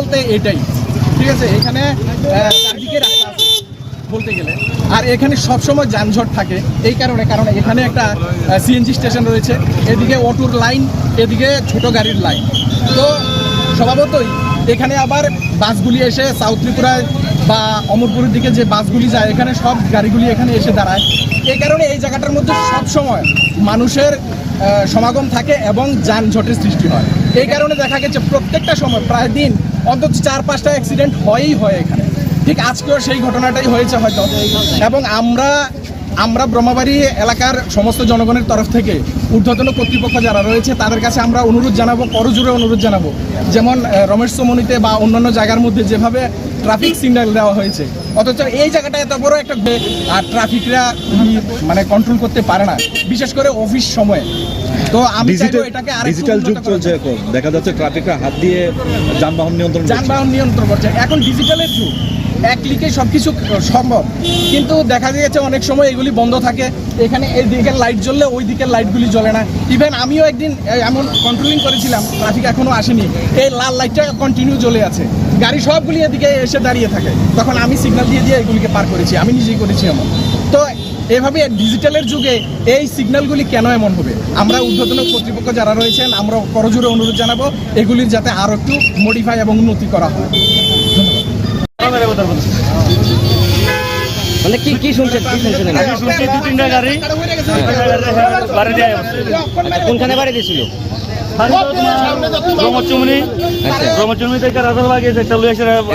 বলতে এটাই। ঠিক আছে? এখানে চারদিকে রাস্তা আছে বলতে গেলে। আর এখানে সবসময় যানজট থাকে এই কারণে, কারণ এখানে একটা সিএনজি স্টেশন রয়েছে। এদিকে অটোর লাইন এদিকে ছোট গাড়ির লাইন তো স্বভাবতই এখানে আবার বাসগুলি এসে সাউথ ত্রিপুরায় বা অমরপুরের দিকে যে বাসগুলি যায়, এখানে সব গাড়িগুলি এখানে এসে দাঁড়ায়। এই কারণে এই জায়গাটার মধ্যে সব সময় মানুষের সমাগম থাকে এবং যানজটের সৃষ্টি হয়। এই কারণে দেখা গেছে প্রত্যেকটা সময়, প্রায় দিন অন্তত চার পাঁচটা অ্যাক্সিডেন্ট হয়ই হয় এখানে। ঠিক আজকেও সেই ঘটনাটাই হয়েছে হয়তো। এবং আমরা আমরা ব্রহ্মবাড়ি এলাকার সমস্ত জনগণের তরফ থেকে ঊর্ধ্বতন কর্তৃপক্ষ যারা রয়েছে তাদের কাছে আমরা অনুরোধ জানাব করজোরে অনুরোধ জানাব। যেমন রমেশ সমনিতে বা অন্যান্য জায়গার মধ্যে যেভাবে ট্রাফিক সিগন্যাল দেওয়া হয়েছে অথচ এই জায়গাটা এত বড় একটা আর ট্রাফিকরা মানে কন্ট্রোল করতে পারে না বিশেষ করে অফিস সময়ে। তো আমি ডিজিটাল এটাকে ডিজিটাল যুগ উন্নত করা। চলছে এখন। দেখা যাচ্ছে ট্রাফিকরা হাত দিয়ে যানবাহন নিয়ন্ত্রণ যানবাহন নিয়ন্ত্রণ করছে। এখন ডিজিটালের যুগ। এক ক্লিকে সব কিছু সম্ভব। কিন্তু দেখা গেছে অনেক সময় এগুলি বন্ধ থাকে। এখানে এই দিকের লাইট জ্বললে ওই দিকের লাইটগুলি জ্বলে না। ইভেন আমিও একদিন এমন কন্ট্রোলিং করেছিলাম ট্রাফিক এখনও আসেনি। এই লাল লাইটটা কন্টিনিউ জ্বলে আছে। গাড়ি সবগুলি এদিকে এসে দাঁড়িয়ে থাকে। তখন আমি সিগন্যাল দিয়ে দিয়ে এগুলিকে পার করেছি। আমি নিজেই করেছি এমন। তো এভাবে ডিজিটালের যুগে এই সিগন্যালগুলি কেন এমন হবে? আমরা ঊর্ধ্বতন কর্তৃপক্ষ যারা রয়েছেন, আমরা করজোরে অনুরোধ জানাব, এগুলির যাতে আরও একটু মডিফাই এবং উন্নতি করা হয়। মানে কি কি শুনছেন কি শুনছেন আমি শুনছি দু তিনটা গাড়ি বাড়ি দিয়ে আসছে কোনখানে বাড়ি দিয়েছিল আচ্ছা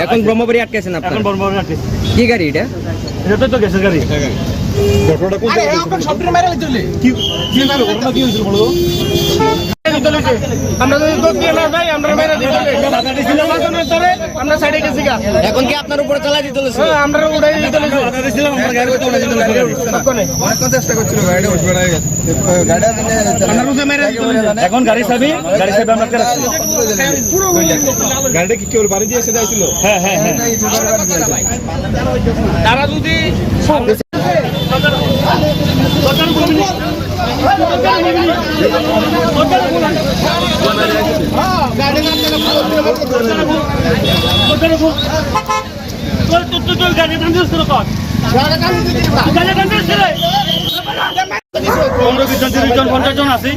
এখন ব্রহ্মপুরে আটকেছেন এখন আপনার বর্মা কি গাড়ি এটা এটা তো গ্যাসের গাড়ি ঘটনাটা কোন কি কি ঘটনা কি হয়েছিল বলো তো? আমরা যদি দোষ দিয়ে না যাই আমরা মেরে দিতে আমরা সাইডে গেছি গা। এখন কি আপনার উপরে চালাই দিতে চলেছে? হ্যাঁ, আমরা উড়াই দিতে এখন গাড়ি চাবি গাড়ি চাবি আমরা গাড়িটা কি কেউ বাড়ি দিয়ে এসে হ্যাঁ হ্যাঁ হ্যাঁ। তারা যদি পনেরো বিশ জন তিরিশ জন পঞ্চাশ জন আছি।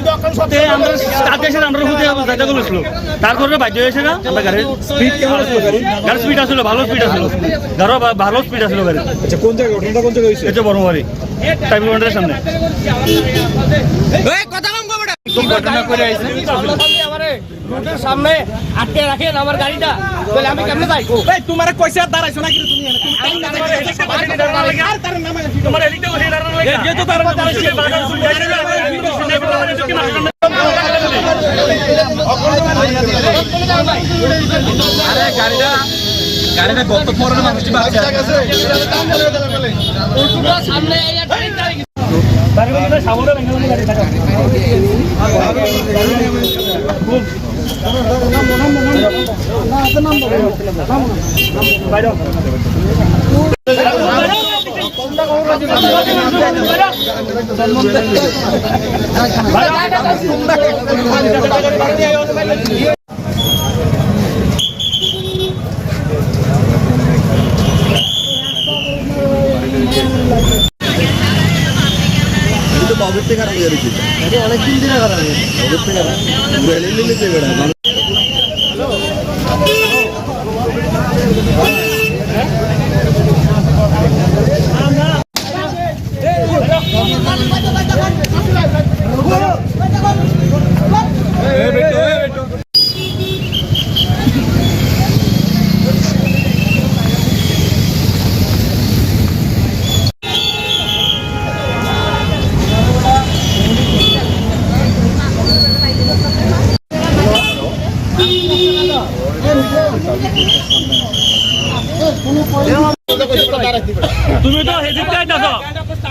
তে আমরা স্টার্ট এসে আমরা হুতে যাইতে বলেছিল তারপরে বাধ্য হয়েছে না আমরা গাড়ির স্পিড কেমন ছিল গাড়ি গাড়ির স্পিড আসলো ভালো স্পিড আসলো। গাড়ি ভালো স্পিড আসলো গাড়ি আচ্ছা কোন জায়গায়? ঘটনাটা কোন জায়গায় হয়েছে? এটা বড় টাইম পয়েন্টের সামনে। ঘটনা করে আইছে। রোডের সামনে আটকে রাখেন আমার গাড়িটা। বলে আমি কেমনে যাই এই তোমার কইছে আর দাঁড়াইছো নাকি তুমি আর তার নামে তোমার এদিকে বসে দাঁড়ানো লাগে। যেহেতু তার আরে গাড়িটা গাড়িটা গত পরের মানুষটি বাচ্চা সামনে গাড়ি থাকা কিন্তু বাবুর থেকে খারাপ হয়ে গেছে অনেক দিন দিনে খারাপ হয়ে বাবুর থেকে খারাপ রেলে নিলে বেড়া তুমি তো হেদিকতে আইতাছ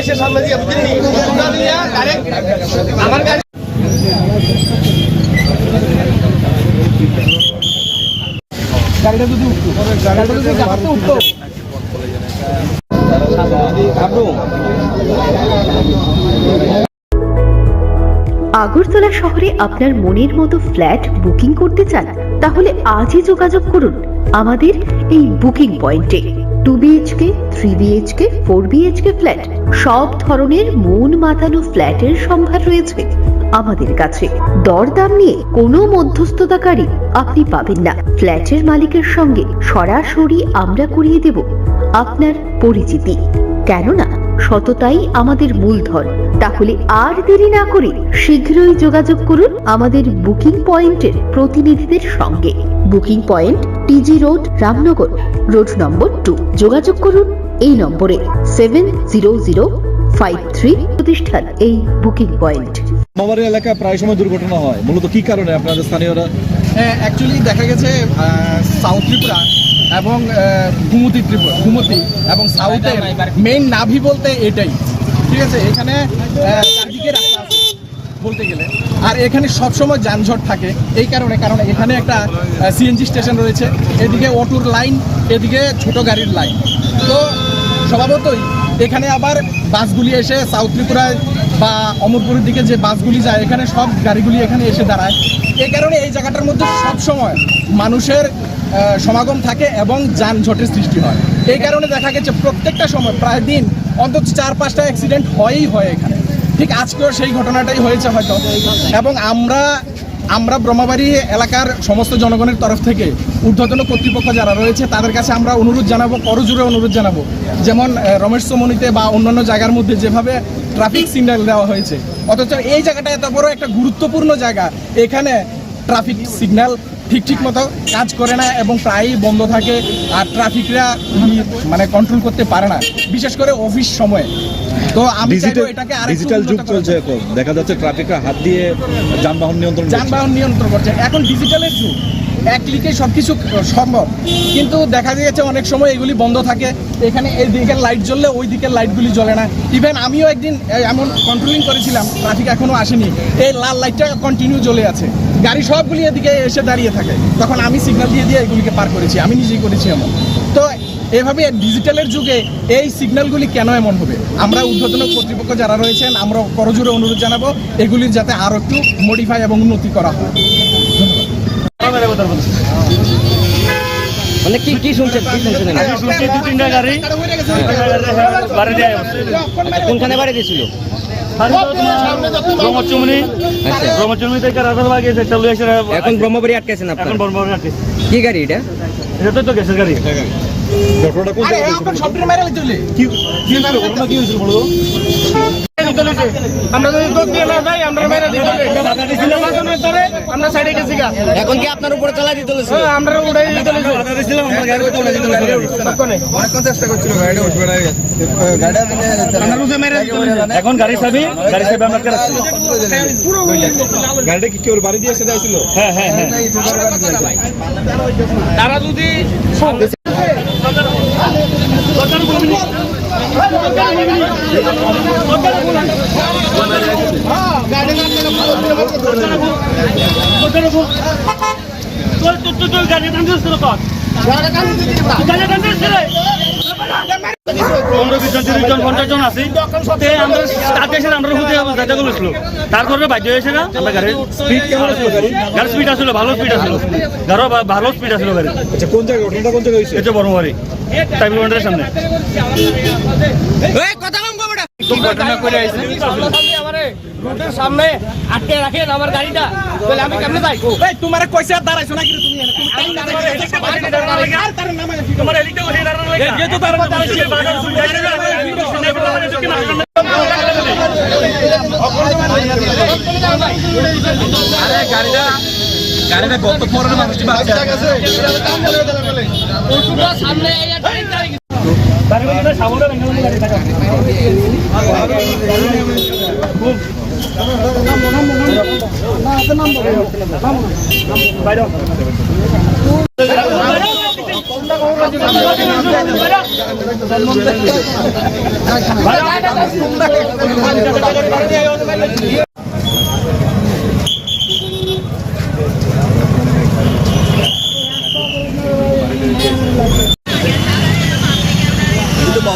আসে সামনে দিয়ে আমার আগরতলা শহরে আপনার মনের মতো ফ্ল্যাট বুকিং করতে চান, তাহলে আজই যোগাযোগ করুন। আমাদের এই বুকিং পয়েন্টে। টু থ্রি ফোর ফ্ল্যাট, সব ধরনের মন মাতানো ফ্ল্যাটের সম্ভার রয়েছে আমাদের কাছে। দরদাম নিয়ে কোনো মধ্যস্থতাকারী আপনি পাবেন না। ফ্ল্যাটের মালিকের সঙ্গে সরাসরি আমরা করিয়ে দেব আপনার পরিচিতি। কেননা সততাই আমাদের মূলধন। তাহলে আর দেরি না করে শীঘ্রই যোগাযোগ করুন আমাদের বুকিং পয়েন্টের প্রতিনিধিদের সঙ্গে। Booking point TG road Ramnagar. Road number two যোগাযোগ করুন এই নম্বরে seven zero zero five three প্রতিষ্ঠান এই বুকিং পয়েন্ট মামারি এলাকায় প্রায় সময় দুর্ঘটনা হয়। মূলত কি কারণে আপনাদের স্থানীয়রা? অ্যাকচুয়ালি দেখা গেছে সাউথ ত্রিপুরা এবং ঘুমতি ত্রিপুরা ঘুমতি এবং সাউথের মেইন নাভি বলতে এটাই। ঠিক আছে? এখানে চারদিকে রাস্তা বলতে গেলে। আর এখানে সবসময় যানজট থাকে। এই কারণে, কারণ এখানে একটা সিএনজি স্টেশন রয়েছে। এদিকে অটোর লাইন, এদিকে ছোট গাড়ির লাইন। তো স্বভাবতই এখানে আবার বাসগুলি এসে সাউথ ত্রিপুরায় বা অমরপুরের দিকে যে বাসগুলি যায়, এখানে সব গাড়িগুলি এখানে এসে দাঁড়ায়। এই কারণে এই জায়গাটার মধ্যে সব সময় মানুষের সমাগম থাকে এবং যানজটের সৃষ্টি হয়। এই কারণে দেখা গেছে প্রত্যেকটা সময়, প্রায় দিন, অন্তত চার পাঁচটা অ্যাক্সিডেন্ট হয়ই হয় এখানে। ঠিক আজকেও সেই ঘটনাটাই হয়েছে হয়তো। এবং আমরা আমরা ব্রহ্মাবাড়ি এলাকার সমস্ত জনগণের তরফ থেকে ঊর্ধ্বতন কর্তৃপক্ষ যারা রয়েছে, তাদের কাছে আমরা অনুরোধ জানাব করজোরে অনুরোধ জানাব। যেমন রমেশ চমনিতে বা অন্যান্য জায়গার মধ্যে যেভাবে ট্রাফিক সিগন্যাল দেওয়া হয়েছে, অথচ এই জায়গাটা এত বড় একটা গুরুত্বপূর্ণ জায়গা। এখানে ট্রাফিক সিগন্যাল ঠিক ঠিক মতো কাজ করে না এবং প্রায়ই বন্ধ থাকে আর ট্রাফিকরা মানে কন্ট্রোল করতে পারে না বিশেষ করে অফিস সময়ে। তো আমি এটাকে ডিজিটাল যুগ চলছে এখন। দেখা যাচ্ছে ট্রাফিকরা হাত দিয়ে যানবাহন নিয়ন্ত্রণ যানবাহন নিয়ন্ত্রণ করছে। এখন ডিজিটালের যুগ। এক ক্লিকে সব কিছু সম্ভব। কিন্তু দেখা গেছে অনেক সময় এগুলি বন্ধ থাকে। এখানে এই দিকের লাইট জ্বললে ওই দিকের লাইটগুলি জ্বলে না। ইভেন আমিও একদিন এমন কন্ট্রোলিং করেছিলাম ট্রাফিক এখনও আসেনি। এই লাল লাইটটা কন্টিনিউ জ্বলে আছে। গাড়ি সবগুলি এদিকে এসে দাঁড়িয়ে থাকে। তখন আমি সিগন্যাল দিয়ে দিয়ে এগুলিকে পার করেছি। আমি নিজেই করেছি এমন। তো এভাবে ডিজিটালের যুগে এই সিগন্যালগুলি কেন এমন হবে? আমরা ঊর্ধ্বতন কর্তৃপক্ষ যারা রয়েছেন, আমরা করজোরে অনুরোধ জানাব, এগুলির যাতে আরও একটু মডিফাই এবং উন্নতি করা হয়। মানে কি কি শুনছেন? কি শুনছেন? শুনছি দু তিনটা গাড়ি। বাড়ি দিয়ে কোনখানে বাড়ি দিয়েছিল? ব্রহ্মচুমনি। আচ্ছা। ব্রহ্মচুমনি থেকে রাজারবাগ গেছে একটা এখন ব্রহ্মবাড়ি আটকেছেন আপনার? কি গাড়ি এটা? এটা তো গ্যাসের গাড়ি। ঘটনাটা কোন আরে জায়গায় এখন সবটা মেরে দিলে। কি কি হয়েছিল ঘটনা কি হয়েছিল বলো? আমরা যদি মেরে এখন কি আপনার উপরে চালাই দিতে হ্যাঁ, আমরা উড়াই দিতে অনেকক্ষণ চেষ্টা করছিল? গাড়িটা উঠবে না গাড়িটা মানে এখন গাড়ি চাবি গাড়ি চাবি আমরা রাখছি? গাড়িটা কি কেউ বাড়ি দিয়ে এসে যাইছিল? হ্যাঁ হ্যাঁ হ্যাঁ। তারা যদি তোর তারপরে বাধ্য হয়েছে না আমরা গাড়ির স্পিড কেমন গাড়ি গাড়ির স্পিড আসলে ভালো স্পিড আসলো গাড়ি ভালো স্পিড আসলো গাড়ি আচ্ছা কোন জায়গায় ঘটনাটা কোন জায়গায় হয়েছে এটা বড়। টাইম পয়েন্টের সামনে ঘটনা করে আইছে আমারে রোডের সামনে আটকে রাখেন আমার গাড়িটা তাহলে আমি কেমনে যাই এই তোমার কইছে আর দাঁড়াইছো নাকি তুমি তুমি টাইম না দেখে আর তার নামে কি তোমার এদিকে ওদিকে দাঁড়ানো লাগে এই তো তার মধ্যে আছে আরে গাড়িটা গাড়িটা গত পরের মানুষটি বাচ্চা সামনে সামনে বাইরে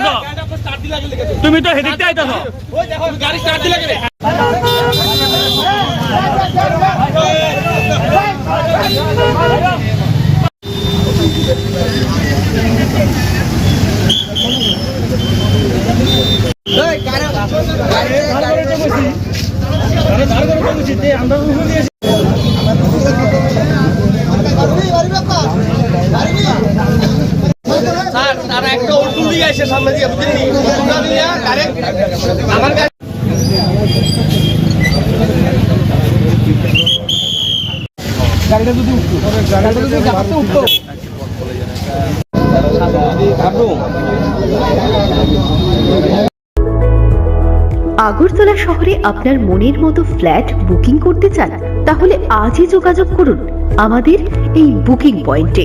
আইতাছ? তুমি তো হেদিকতে আইতাছ? গাড়ি স্টার্ট দিলে কেন স্যার তারা উল্টু দিয়ে আসে সামনে দিয়ে। বুঝলি? উল্টা দিয়ে ডাইরেক্ট আমার গাড়ি গাড়িটা যদি উঠতো। গাড়িটা যদি গাড়িতে উঠতো। আগরতলা শহরে আপনার মনের মতো ফ্ল্যাট বুকিং করতে চান তাহলে আজই যোগাযোগ করুন। আমাদের এই বুকিং পয়েন্টে।